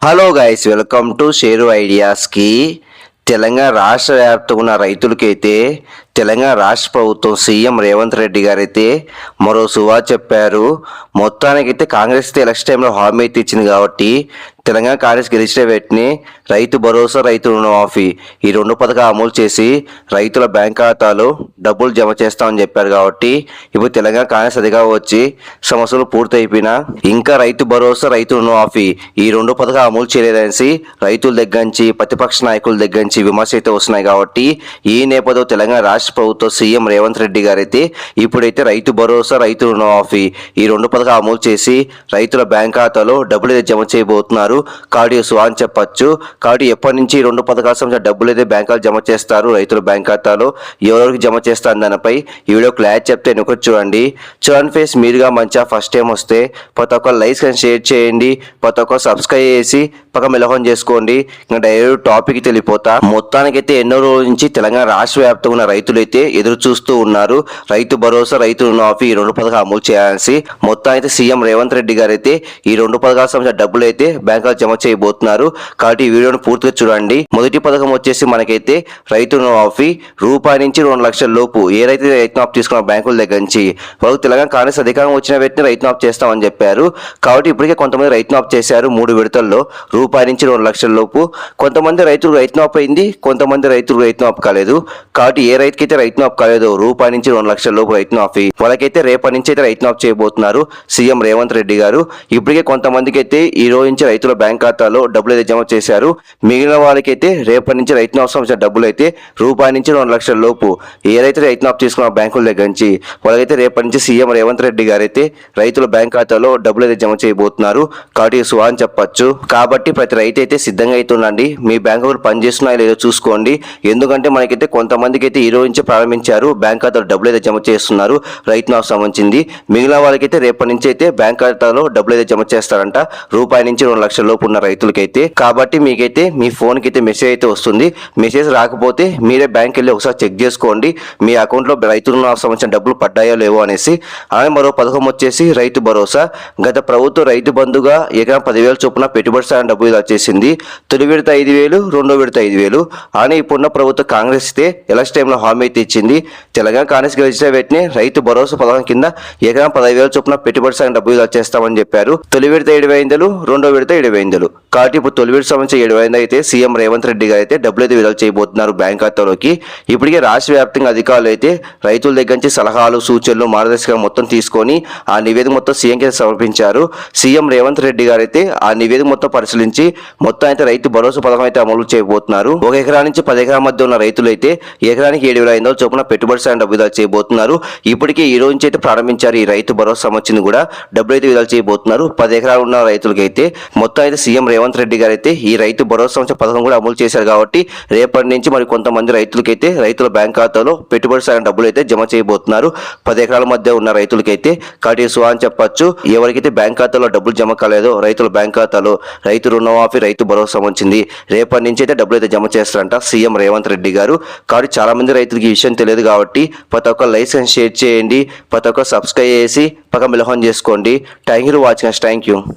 Hello guys welcome to Sheru ఐడియాస్కి Telangana రాష్ట్ర వ్యాప్తంగా ఉన్న రైతులకైతే తెలంగాణ రాష్ట్ర ప్రభుత్వం సీఎం రేవంత్ రెడ్డి గారైతే మరో సువా చెప్పారు. మొత్తానికైతే కాంగ్రెస్ అయితే ఎలక్షన్ టైంలో హామీ అయితే ఇచ్చింది కాబట్టి తెలంగాణ కాంగ్రెస్ గెలిచిన వెంటనే రైతు భరోసా రైతు రుణమాఫీ ఈ రెండు పథకాలు అమలు చేసి రైతుల బ్యాంక్ ఖాతాలో డబ్బులు జమ చేస్తామని చెప్పారు కాబట్టి ఇప్పుడు తెలంగాణ కాంగ్రెస్ అధిగా వచ్చి సమస్యలు పూర్తయిపోయినా ఇంకా రైతు భరోసా రైతు రుణమాఫీ ఈ రెండు పథకాలు అమలు చేయలేదనేసి రైతుల దగ్గర నుంచి ప్రతిపక్ష నాయకుల దగ్గర నుంచి విమర్శ అయితే వస్తున్నాయి కాబట్టి ఈ నేపథ్యంలో తెలంగాణ రాష్ట్ర ప్రభుత్వం సీఎం రేవంత్ రెడ్డి గారైతే ఇప్పుడైతే రైతు భరోసా రైతు రుణమాఫీ ఈ రెండు పథకాలు అమలు చేసి రైతుల బ్యాంక్ ఖాతాలో డబ్బులు జమ చేయబోతున్నారు. కార్డు సువా అని చెప్పచ్చు. కార్డు ఎప్పటి నుంచి రెండు పథకాల సంబంధించిన డబ్బులు అయితే బ్యాంకులో జమ చేస్తారు రైతుల బ్యాంక్ ఖాతాలో ఎవరికి జమ చేస్తారు దానిపై ఈ వీడియో క్లాస్ చెప్తే ఎన్నుకో చూడండి. చూడండి ఫేస్ మీరుగా మంచిగా ఫస్ట్ టైం వస్తే ప్రతి ఒక్క లైక్స్ కానీ షేర్ చేయండి. ప్రతి ఒక్క సబ్స్క్రైబ్ చేసి పక్క మెలహోన్ చేసుకోండి. ఇంకా డైరెక్ట్ టాపిక్ తెలిపోతా మొత్తానికైతే ఎన్నో రోజుల నుంచి తెలంగాణ రాష్ట్ర వ్యాప్తంగా ఉన్న రైతులైతే ఎదురు చూస్తూ ఉన్నారు. రైతు భరోసా రైతు రుణమాఫీ ఈ రెండు పథకాలు అమలు చేయాల్సి మొత్తానికి సీఎం రేవంత్ రెడ్డి గారు అయితే ఈ రెండు పథకాల సంబంధించిన డబ్బులు అయితే బ్యాంకులో జమ చేయబోతున్నారు. కాబట్టి ఈ వీడియోను పూర్తిగా చూడండి. మొదటి పథకం వచ్చేసి మనకైతే రైతు రుణమాఫీ రూపాయి నుంచి రెండు లక్షల లోపు ఏ రైతు రైతు మాఫ్ తీసుకున్న బ్యాంకుల దగ్గర నుంచి. వాళ్ళకి తెలంగాణ కాంగ్రెస్ అధికారం వచ్చిన వ్యక్తిని రైతు మాఫ్ చేస్తామని చెప్పారు. కాబట్టి ఇప్పటికే కొంతమంది రైతు మాఫ్ చేశారు మూడు విడతల్లో. రూపాయి నుంచి రెండు లక్షల లోపు. కొంతమంది రైతులు రైతు మాఫ్ అయింది కొంతమంది రైతులు రైతు మాఫ్ కాలేదు. కాబట్టి ఏ రైతుకైతే రైతు మాఫ్ కాలేదు రూపాయి నుంచి రెండు లక్షల లోపు రైతు మాఫీ వాళ్ళకైతే రేపటి నుంచి అయితే రైతు మాఫ్ చేయబోతున్నారు సీఎం రేవంత్ రెడ్డి గారు. ఇప్పటికే కొంతమందికి అయితే ఈ రోజు నుంచి రైతు బ్యాంక్ ఖాతాలో డబ్బులు అయితే జమ చేశారు. మిగిలిన వాళ్ళకైతే రేపటి నుంచి రైతు అవసరం సంబంధించిన డబ్బులు అయితే రూపాయి నుంచి రెండు లక్షల లోపు ఏదైతే రైతు ఆఫ్ మాఫ్ తీసుకున్న బ్యాంకుల దగ్గర నుంచి వాళ్ళకైతే రేపటి నుంచి సీఎం రేవంత్ రెడ్డి గారు అయితే రైతుల బ్యాంక్ ఖాతాలో డబ్బులు అయితే జమ చేయబోతున్నారు. కాబట్టి సువా అని చెప్పొచ్చు. కాబట్టి ప్రతి రైతు అయితే సిద్ధంగా అయితే ఉండండి. మీ బ్యాంక్ అకౌంట్ పనిచేస్తున్నాయో లేదో చూసుకోండి. ఎందుకంటే మనకైతే కొంతమందికి అయితే ఈ రోజు నుంచి ప్రారంభించారు. బ్యాంక్ ఖాతాలో డబ్బులు అయితే జమ చేస్తున్నారు. రైతు మాఫ్ సంబంధించింది. మిగిలిన వాళ్ళకైతే రేపటి నుంచి అయితే బ్యాంక్ ఖాతాలో డబ్బులు అయితే జమ చేస్తారంట. రూపాయి నుంచి రెండు లక్షల లోపు ఉన్న రైతులకైతే కాబట్టి మీకైతే మీ ఫోన్కి అయితే మెసేజ్ అయితే వస్తుంది. మెసేజ్ రాకపోతే మీరే బ్యాంక్ వెళ్ళి ఒకసారి చెక్ చేసుకోండి. మీ అకౌంట్లో రైతులు రుణాలకు సంబంధించిన డబ్బులు పడ్డాయో లేవో అనేసి. అలానే మరో పథకం వచ్చేసి రైతు భరోసా. గత ప్రభుత్వం రైతు బంధుగా ఎకరం పదివేల చొప్పున పెట్టుబడి సాయం డబ్బు ఇలా చేసింది తొలి విడత ఐదు వేలు రెండో విడత ఐదు వేలు. అని ఇప్పుడున్న ప్రభుత్వం కాంగ్రెస్ అయితే ఎలక్షన్ టైంలో హామీ అయితే ఇచ్చింది. తెలంగాణ కాంగ్రెస్ గెలిచిన వెంటనే రైతు భరోసా పథకం కింద ఎకరం పదహైదు వేల చొప్పున పెట్టుబడి సాయం డబ్బు ఇలా చేస్తామని చెప్పారు. తొలి విడత ఏడు వేలు రెండో విడత ఏడు వేయిందలు కాబట్టి ఇప్పుడు తొలి సంవత్సరం ఏడు వేలు అయితే సీఎం రేవంత్ రెడ్డి గారు అయితే డబ్బులు అయితే విడుదల చేయబోతున్నారు బ్యాంక్ ఖాతాలోకి. ఇప్పటికే రాష్ట్ర వ్యాప్తంగా అధికారులు అయితే రైతుల దగ్గర నుంచి సలహాలు సూచనలు మార్గదర్శకం మొత్తం తీసుకొని ఆ నివేదిక మొత్తం సీఎం కి సమర్పించారు. సీఎం రేవంత్ రెడ్డి గారు అయితే ఆ నివేదిక మొత్తం పరిశీలించి మొత్తం అయితే రైతు భరోసా పథకం అయితే అమలు చేయబోతున్నారు. ఒక ఎకరా నుంచి పది ఎకరాల మధ్య ఉన్న రైతులు అయితే ఎకరానికి ఏడు వేల ఐదు వందల చొప్పున పెట్టుబడి సాయం డబ్బు విడుదల చేయబోతున్నారు. ఇప్పటికే ఈ రోజు నుంచి అయితే ప్రారంభించారు ఈ రైతు భరోసా సంబంధించింది కూడా డబ్బులు అయితే విడుదల చేయబోతున్నారు. పది ఎకరాలు ఉన్న రైతులకైతే మొత్తం మొత్తం అయితే సీఎం రేవంత్ రెడ్డి గారు అయితే ఈ రైతు భరోసా సంవత్సరం పథకం కూడా అమలు చేశారు కాబట్టి రేపటి నుంచి మరి కొంతమంది రైతులకైతే రైతుల బ్యాంక్ ఖాతాలో పెట్టుబడి సాయం డబ్బులు అయితే జమ చేయబోతున్నారు. పది ఎకరాల మధ్య ఉన్న రైతులకైతే కాబట్టి సువా అని చెప్పొచ్చు. ఎవరికైతే బ్యాంక్ ఖాతాలో డబ్బులు జమ కాలేదో రైతుల బ్యాంక్ ఖాతాలో రైతు రుణమాఫీ రైతు భరోసా వచ్చింది రేపటి నుంచి అయితే డబ్బులు అయితే జమ చేస్తారంట సీఎం రేవంత్ రెడ్డి గారు. కాబట్టి చాలా మంది రైతులకి ఈ విషయం తెలియదు కాబట్టి ప్రతి ఒక్క లైసెన్స్ షేర్ చేయండి ప్రతి ఒక్క సబ్స్క్రైబ్ చేసి పక్క మిలహం చేసుకోండి. Thank you watching thank you.